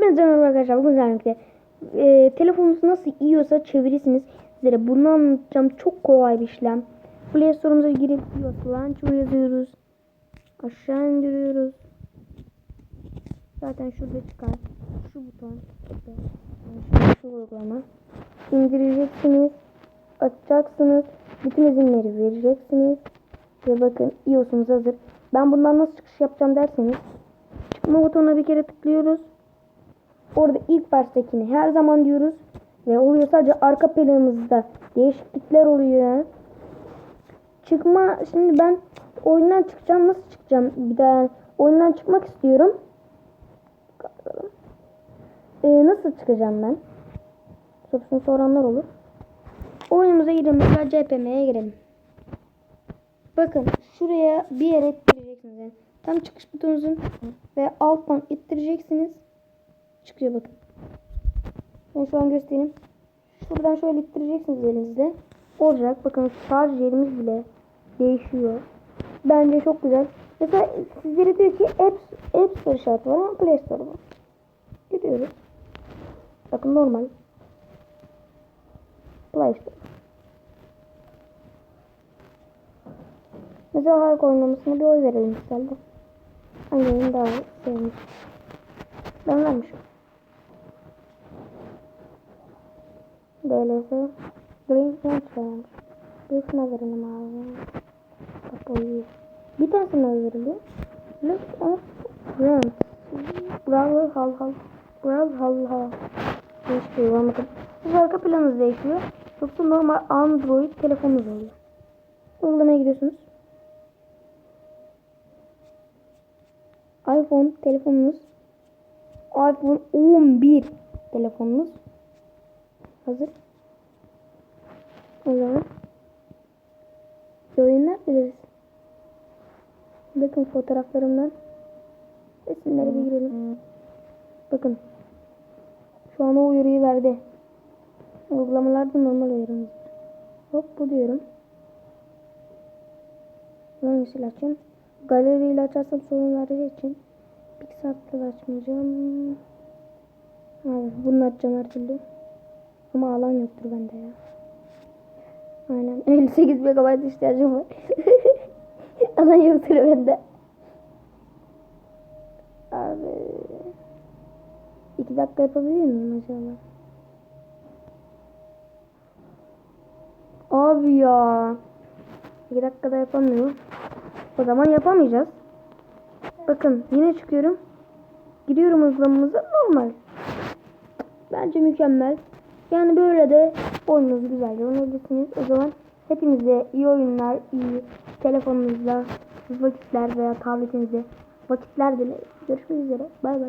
Hepinize merhaba arkadaşlar. Bugün sizlerle e, telefonunuz nasıl yiyorsa çevirirsiniz. Sizlere bunu anlatacağım. Çok kolay bir işlem. Play Store'umuza girip launcher yazıyoruz. Aşağı indiriyoruz. Zaten şurada çıkar. Şu buton. Yani şu, şu uygulama. İndireceksiniz. Açacaksınız. Bütün izinleri vereceksiniz. Ve bakın iOS'umuz hazır. Ben bundan nasıl çıkış yapacağım derseniz çıkma butonuna bir kere tıklıyoruz. Orada ilk baştakini her zaman diyoruz. Ve oluyor sadece arka planımızda değişiklikler oluyor. Çıkma şimdi ben oyundan çıkacağım. Nasıl çıkacağım? Bir daha oyundan çıkmak istiyorum. Ee, nasıl çıkacağım ben? Sorusunu soranlar olur. Oyunumuza girelim. Mesela CPM'ye girelim. Bakın şuraya bir yere ittireceksiniz. Yani. Tam çıkış butonunuzun ve alttan ittireceksiniz. Çıkıyor bakın. Ben şu an göstereyim. Şuradan şöyle ittireceksiniz elinizle. Olacak. Bakın şarj yerimiz bile değişiyor. Bence çok güzel. Mesela sizlere diyor ki App, App Store şartı var ama Play Store var. Gidiyoruz. Bakın normal. Play Store. Mesela harika oynamasına bir oy verelim isterdim. Hangi oyunu daha sevmiş? Ben vermişim. DLS Green vermiş. Birisine verelim abi. Bak o iyi. Bir tanesine veriliyor. Look at Brand. Bravo hal hal. Bravo hal hal. Değişiyor bakın. Siz arka planınız değişiyor. Yoksa normal Android telefonunuz oluyor. Uygulamaya giriyorsunuz. iPhone telefonunuz iPhone 11 telefonunuz hazır. O zaman oyunlar biliriz. Bakın fotoğraflarımdan resimlere bir girelim. Bakın şu an o uyarıyı verdi. Uygulamalarda normal uyarımız var. Hop bu diyorum. Hangisiyle açayım? Galeriyle açarsam sorun verdiği için Pixar'la açmayacağım. Abi bunu açacağım her türlü. Ama alan yoktur bende ya. Aynen 58 MB ihtiyacım var. alan yoktur bende. Abi 2 dakika yapabilir miyim acaba? Abi ya. 2 dakikada yapamıyorum. O zaman yapamayacağız. Bakın yine çıkıyorum. Giriyorum uygulamamıza normal. Bence mükemmel. Yani böyle de oyununuz güzelce oynayabilirsiniz. O zaman hepinize iyi oyunlar, iyi telefonunuzda vakitler veya tabletinizde vakitler dileriz. Görüşmek üzere. Bay bay.